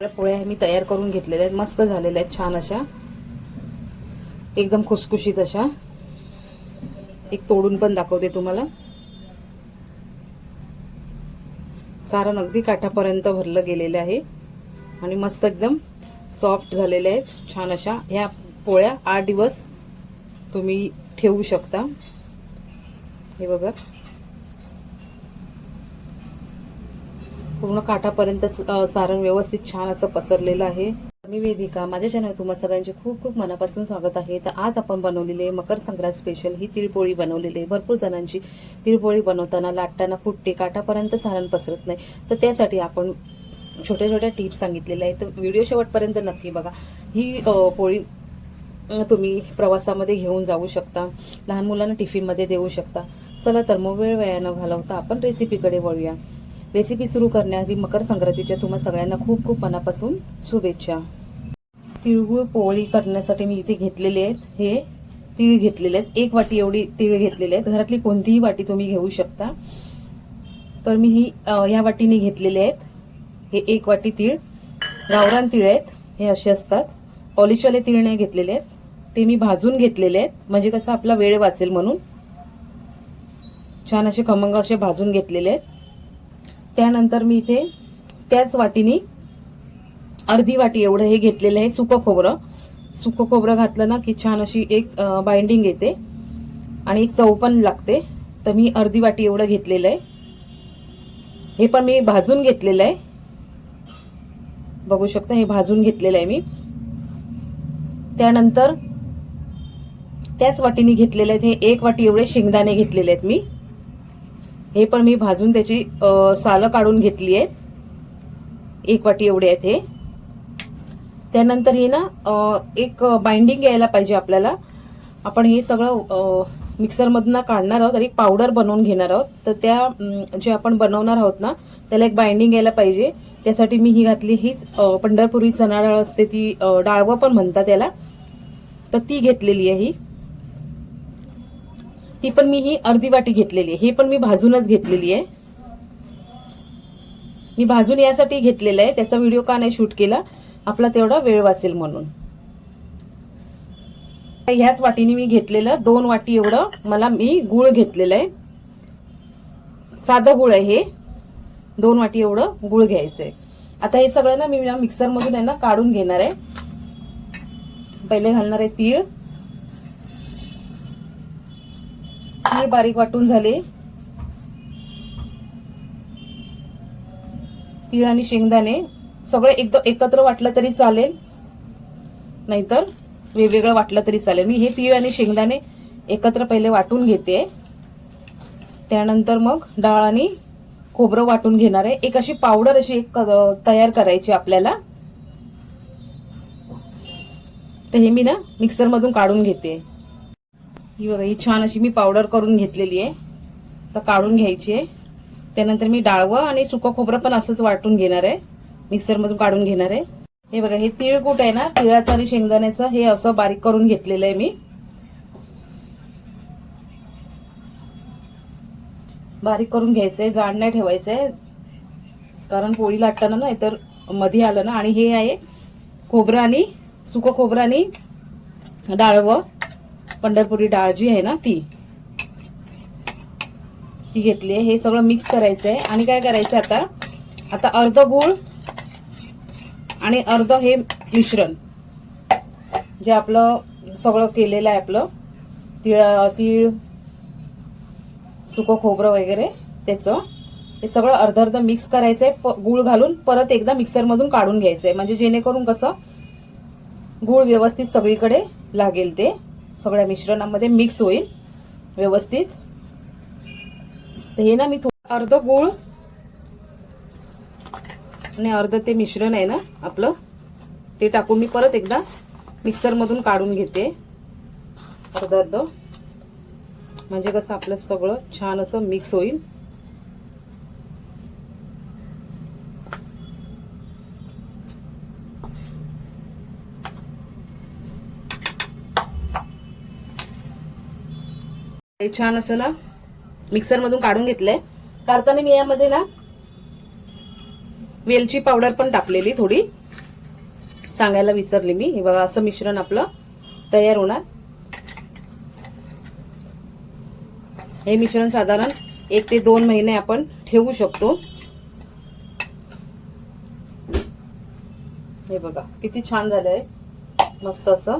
पोळ्या मी तयार करून घेतलेल्या आहेत. मस्त झालेल्या आहेत छान अशा. एकदम खुसखुशीत अशा. एक तोडून पण दाखवते तुम्हाला. सारण अगदी काठापर्यंत भरलं गेलेलं आहे. आणि मस्त एकदम सॉफ्ट झालेल्या आहेत छान अशा. ह्या पोळ्या आठ दिवस तुम्ही ठेवू शकता. हे बघा. पूर्ण काठापर्यंत सारण व्यवस्थित छान असं पसरलेलं आहे. मी वेदिका माझ्या चॅनल तुम्हाला सगळ्यांचे खूप खूप मनापासून स्वागत आहे. तर आज आपण बनवलेले मकर संक्रांत स्पेशल ही तिळपोळी बनवलेली आहे. भरपूर जणांची तिळपोळी बनवताना लाटताना फुटते काठापर्यंत सारण पसरत नाही. तर त्यासाठी आपण छोट्या छोट्या टिप्स सांगितलेल्या आहेत. तर व्हिडिओ शेवटपर्यंत नक्की बघा. ही पोळी तुम्ही प्रवासामध्ये घेऊन जाऊ शकता. लहान मुलांना टिफिनमध्ये देऊ शकता. चला तर मग वेळ वेळा न घालवता. आपण रेसिपीकडे वळूया. रेसिपी सुरू करण्याआधी मकर संक्रांतीच्या तुम्हा सगळ्यांना खूप खूप मनापासून शुभेच्छा. तिळगुळ पोळी करण्यासाठी मी इथे घेतलेले आहेत. हे तीळ घेतलेले आहेत. एक वाटी एवढी तीळ घेतलेले आहेत. घरातली कोणतीही वाटी तुम्ही घेऊ शकता. तर मी ही ह्या वाटीने घेतलेले आहेत. हे एक वाटी तीळ. गावरान तीळ आहेत. हे असे असतात. पॉलिशवाले तीळ नाही घेतलेले आहेत. ते मी भाजून घेतलेले आहेत. म्हणजे कसं आपला वेळ वाचेल म्हणून. छान असे खमंग असे भाजून घेतलेले आहेत. त्यानंतर मी इथे त्याच वाटीने अर्धी वाटी एवढं हे घेतलेलं आहे सुकं खोबरं. सुकं खोबरं घातलं ना की छान अशी एक बाइंडिंग येते. आणि एक चव पण लागते. तर मी अर्धी वाटी एवढं घेतलेलं आहे. हे पण मी भाजून घेतलेलं आहे. बघू शकता हे भाजून घेतलेलं आहे मी. त्यानंतर त्याच वाटीने घेतलेले आहेत हे एक वाटी एवढे शेंगदाणे घेतलेले आहेत मी. हे पण मी भाजून त्याची सालं काढून घेतली आहेत. एक वाटी एवढे आहेत हे. त्यानंतर हे ना एक बाइंडिंग यायला पाहिजे आपल्याला. आपण हे सगळं मिक्सरमधनं काढणार आहोत आणि एक पावडर बनवून घेणार आहोत. तर त्या जे आपण बनवणार आहोत ना त्याला एक बाइंडिंग यायला पाहिजे. त्यासाठी मी ही घातली हीच पंढरपुरी चणा डाळ असते ती डाळवं पण म्हणतात त्याला तर ती घेतलेली आहे ही. ती पण मी ही अर्धी वाटी घेतलेली आहे. हे पण मी भाजूनच घेतलेली आहे. मी भाजून यासाठी घेतलेलं आहे. त्याचा व्हिडिओ का नाही शूट केला आपला तेवढा वेळ वाचेल म्हणून. ह्याच वाटीने मी घेतलेलं दोन वाटी एवढं मला मी गुळ घेतलेलं आहे. साधं गुळ आहे हे. दोन वाटी एवढं गुळ घ्यायचंय आता हे सगळं ना मी मिक्सरमधून आहे ना काढून घेणार आहे. पहिले घालणार आहे तीळ. बारीक वाटून झाले? तीळ आणि शेंगदाणे. सगळे एकदम एकत्र वाटलं तरी चालेल. नाहीतर वेगवेगळं वाटलं तरी चालेल. मी हे तीळ आणि शेंगदाणे एकत्र पहिले वाटून घेते. त्यानंतर मग डाळ आणि खोबरं वाटून घेणार आहे. एक अशी पावडर अशी एक तयार करायची आपल्याला. तर हे मी ना मिक्सरमधून काढून घेते. ही बघा ही छान अशी मी पावडर करून घेतलेली आहे. तर काढून घ्यायची आहे. त्यानंतर मी डाळवं आणि सुकं खोबरं पण असंच वाटून घेणार आहे. मिक्सरमधून काढून घेणार आहे. हे बघा हे तिळकूट आहे ना तिळाचं आणि शेंगदाण्याचं हे असं बारीक करून घेतलेलं आहे मी. बारीक करून घ्यायचंय जाड नाही ठेवायचंय. कारण पोळी लाटताना ना तर मध्ये आलं ना. आणि हे आहे खोबरं आणि सुकं खोबरं आणि डाळवं. पंढरपुरी डाळ जी आहे ना ती ती घेतली आहे. हे सगळं मिक्स करायचं आहे आणि काय करायचं आता? आता अर्ध गूळ आणि अर्ध हे मिश्रण. जे आपलं सगळं केलेलं आहे आपलं. तिळ तीळ सुकं खोबरं वगैरे त्याचं. हे सगळं अर्ध अर्ध मिक्स करायचं आहे गूळ घालून परत एकदा मिक्सरमधून काढून घ्यायचं आहे म्हणजे जेणेकरून कसं? गूळ व्यवस्थित सगळीकडे लागेल ते. सगळ्या मिश्रणामध्ये मिक्स होईल व्यवस्थित. हे ना मी थोडं अर्ध गूळ आणि अर्ध ते मिश्रण आहे ना आपलं ते टाकून मी परत एकदा मिक्सरमधून काढून घेते. अर्ध अर्ध. म्हणजे कसं आपलं सगळं छान असं मिक्स होईल. हे छान असं ना मिक्सरमधून काढून घेतलंय. काढताना मी यामध्ये ना वेलची पावडर पण टाकलेली थोडी. सांगायला विसरली मी. हे बघा असं मिश्रण आपलं तयार होणार. हे मिश्रण साधारण एक ते दोन महिने आपण ठेवू शकतो. हे बघा किती छान झालंय. मस्त असं.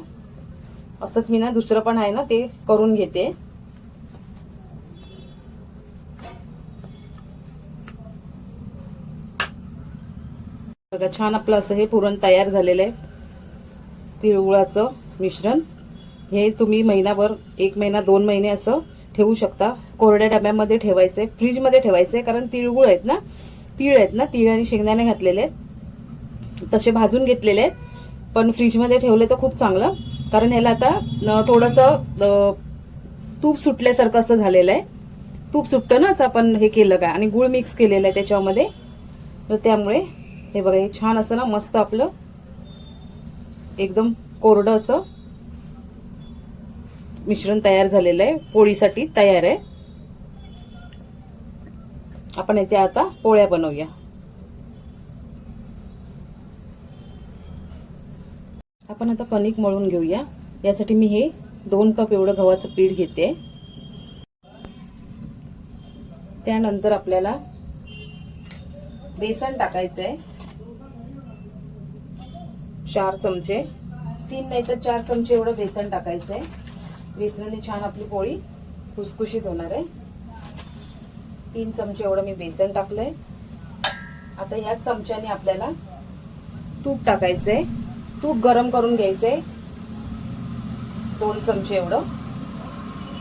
असंच मी ना दुसरं पण आहे ना ते करून घेते. बघा छान आपलं असं हे पुरण तयार झालेलं आहे. तिळगुळाचं मिश्रण. हे तुम्ही महिनाभर एक महिना दोन महिने असं ठेवू शकता. कोरड्या डब्यामध्ये ठेवायचे फ्रीजमध्ये ठेवायचे कारण तिळगुळ आहेत ना तीळ आहेत ना तीळ आणि शेंगदाणे घातलेले आहेत. तसे भाजून घेतलेले आहेत. पण फ्रीजमध्ये ठेवले तर खूप चांगलं कारण ह्याला आता थोडंसं तूप सुटल्यासारखं असं झालेलं आहे. तूप सुटतं ना असं आपण हे केलं का? आणि गुळ मिक्स केलेलं आहे त्याच्यामध्ये. तर त्यामुळे हे बघा हे छान असं ना मस्त आपलं एकदम कोरडं असं मिश्रण तयार झालेलं आहे. पोळीसाठी तयार आहे. आपण याच्या आता पोळ्या बनवूया. आपण आता कणिक मळून घेऊया. यासाठी मी हे दोन कप एवढं गव्हाचं पीठ घेते. त्यानंतर आपल्याला बेसन टाकायचं आहे चार चमचे. तीन नाही तर चार चमचे एवढं बेसन टाकायचंय. बेसनाने छान आपली पोळी खुसखुशीत होणार आहे. तीन चमचे एवढं मी बेसन टाकलंय. आता ह्याच चमच्याने आपल्याला तूप टाकायचं आहे तूप गरम करून घ्यायचंय. दोन चमचे एवढं.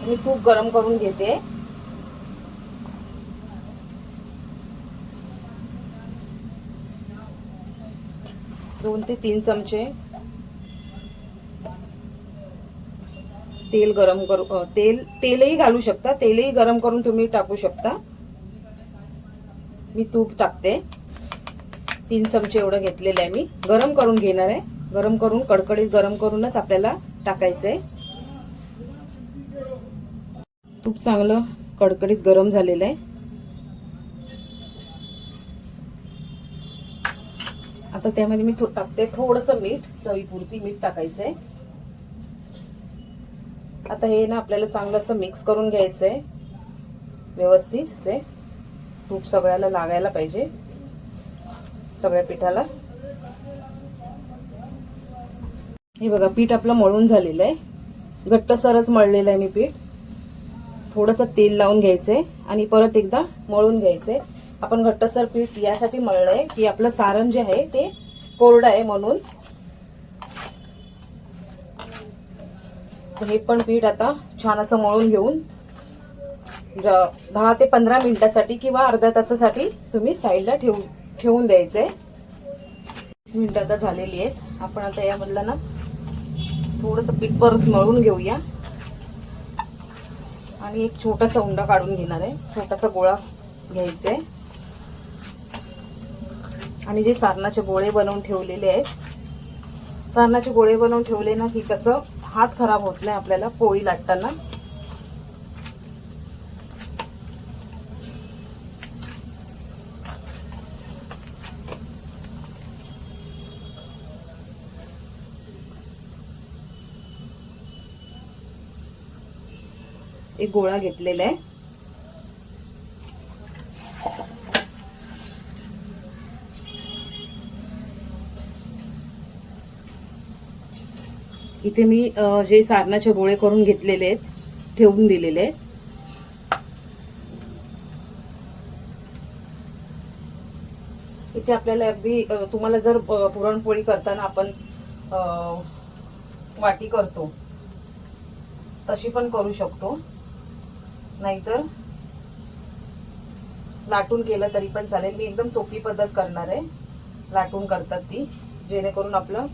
मी तूप गरम करून घेते. दोन ते तीन चमचे तेल गरम करू तेल तेलही घालू शकता. तेलही गरम करून तुम्ही टाकू शकता. मी तूप टाकते. तीन चमचे एवढं घेतलेलं आहे मी. गरम करून घेणार आहे. गरम करून कडकडीत गरम करूनच आपल्याला टाकायचं आहे तूप चांगलं कडकडीत गरम झालेलं आहे. आता त्यामध्ये मी टाकते. थोडस मीठ चवीपुरती मीठ टाकायचंय. आता हे ना आपल्याला चांगलं असं मिक्स करून घ्यायचंय. व्यवस्थित तूप सगळ्याला लागायला पाहिजे. सगळ्या पिठाला. हे बघा पीठ आपलं मळून झालेलं आहे घट्ट सरच मळलेलं आहे मी पीठ. थोडस तेल लावून घ्यायचंय आणि परत एकदा मळून घ्यायचंय. आपण घट्टसर पीठ यासाठी मळलं आहे की आपलं सारण जे आहे ते कोरडं आहे म्हणून. हे पण पीठ आता छान असं मळून घेऊन दहा ते पंधरा मिनिटासाठी किंवा अर्ध्या तासासाठी तुम्ही साईडला ठेवू ठेवून द्यायचंय वीस मिनिटं आता झालेली आहेत. आपण आता यामधला ना थोडंसं पीठ परत मळून घेऊया. आणि एक छोटासा उंडा काढून घेणार आहे. छोटासा गोळा घ्यायचा. आहे आणि जे सारणाचे गोळे बनवून ठेवलेले आहेत सारणाचे गोळे बनवून ठेवले ना की कसं हात खराब होत नाही आपल्याला पोळी लाटताना. एक गोळा घेतलेला आहे. इथे मी जे सारणाचे गोळे करून घेतलेले आहेत ठेवून दिलेले आहेत. इथे आपल्याला अगदी तुम्हाला जर पुरणपोळी करताना आपण वाटी करतो तशी पण करू शकतो. नाहीतर लाटून केलं तरी पण चालेल. मी एकदम सोपी पद्धत करणार आहे. लाटून करतात ती जेणेकरून आपलं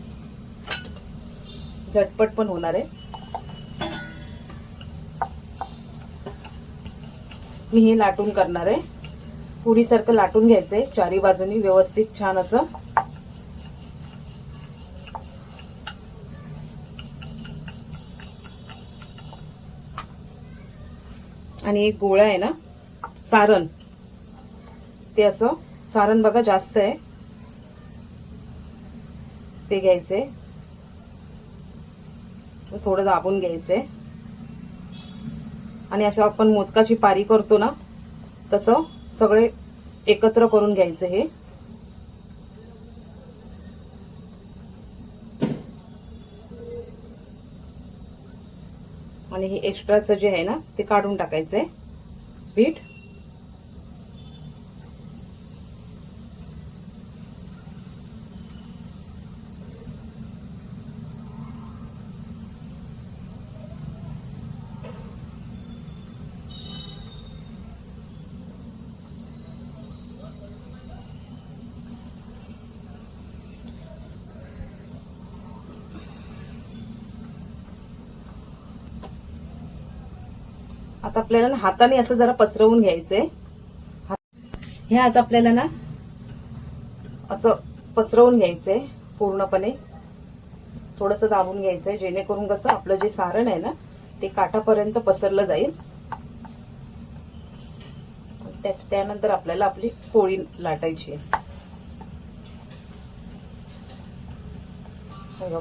झटपट पण होणार आहे. मी हे लाटून करणार आहे. पुरीसारखं लाटून घ्यायचंय. चारी बाजूनी व्यवस्थित छान असं. आणि एक गोळा आहे ना सारण. ते असं सारण बघा जास्त आहे. ते घ्यायचे थोडं दाबून घ्यायचंय. आणि अशा आपण मोदकाची पारी करतो ना तसं सगळे एकत्र करून घ्यायचं हे. आणि हे एक्स्ट्राचं जे आहे ना ते काढून टाकायचंय. पीठ आता आपल्याला ना हाताने असं जरा पसरवून घ्यायचंय हे आता आपल्याला ना असं पसरवून घ्यायचंय पूर्णपणे. थोडस दाबून घ्यायचंय जेणेकरून कसं आपलं जे सारण आहे ना ते काठापर्यंत पसरलं जाईल. त्या- त्यानंतर आपल्याला आपली पोळी लाटायची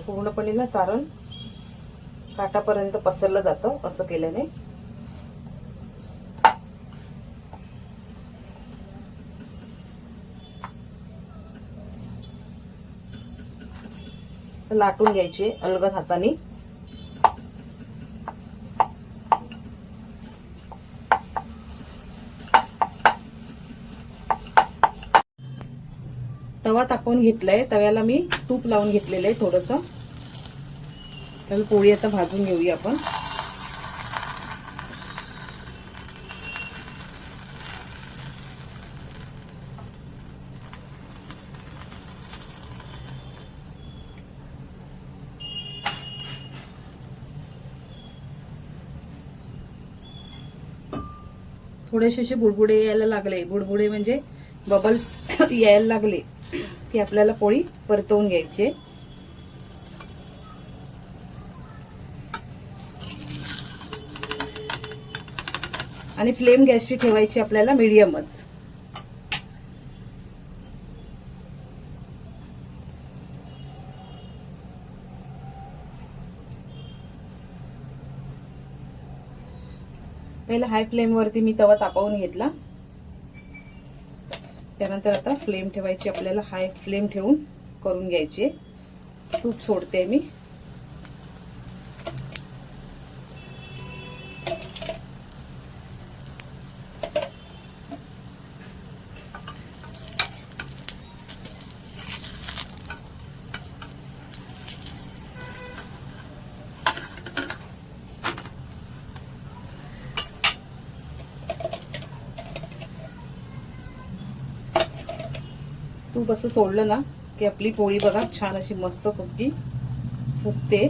पूर्णपणे ना सारण काठापर्यंत पसरलं जातं असं केल्याने. लाटून घ्यायचे अलगद हाताने. तवा तापवून घेतलाय. तव्याला मी तूप लावून घेतलेलं आहे थोडस. तर पोळी आता भाजून घेऊया आपण. थोडेसे असे बुडबुडे यायला लागले. बुडबुडे म्हणजे बबल्स यायला लागले की आपल्याला पोळी परतवून घ्यायची. आणि फ्लेम गॅसची ठेवायची आपल्याला मिडियमच पहिला हाय फ्लेमवरती मी तवा तापवून घेतला. त्यानंतर आता फ्लेम ठेवायची आपल्याला हाय फ्लेम ठेवून करून घ्यायची. तूप सोडते मी. तूप असं सोडलं ना की आपली पोळी बघा छान अशी मस्त कुकी फुगते.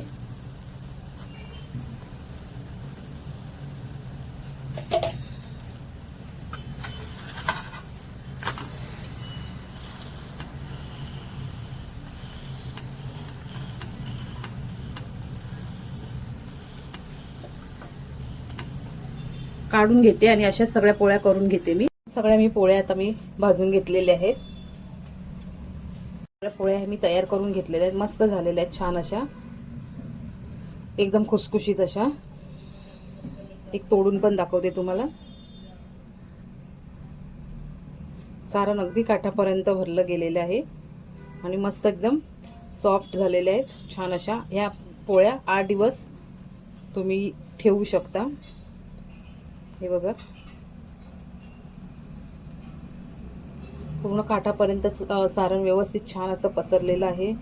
काढून घेते आणि अशाच सगळ्या पोळ्या करून घेते मी. सगळ्या मी पोळ्या आता मी भाजून घेतलेल्या आहेत. पोळ्या पोळ्या मी तयार करून घेतलेल्या आहेत. मस्त झालेल्या आहेत छान अशा. एकदम खुसखुशीत अशा. एक तोडून पण दाखवते तुम्हाला. सारण अगदी काठापर्यंत भरलं गेलेलं आहे. आणि मस्त एकदम सॉफ्ट झालेल्या आहेत छान अशा. ह्या पोळ्या आठ दिवस तुम्ही ठेवू शकता. हे बघा. पूर्ण काठापर्यंत स- सारण व्यवस्थित छान असं पसरलेलं आहे.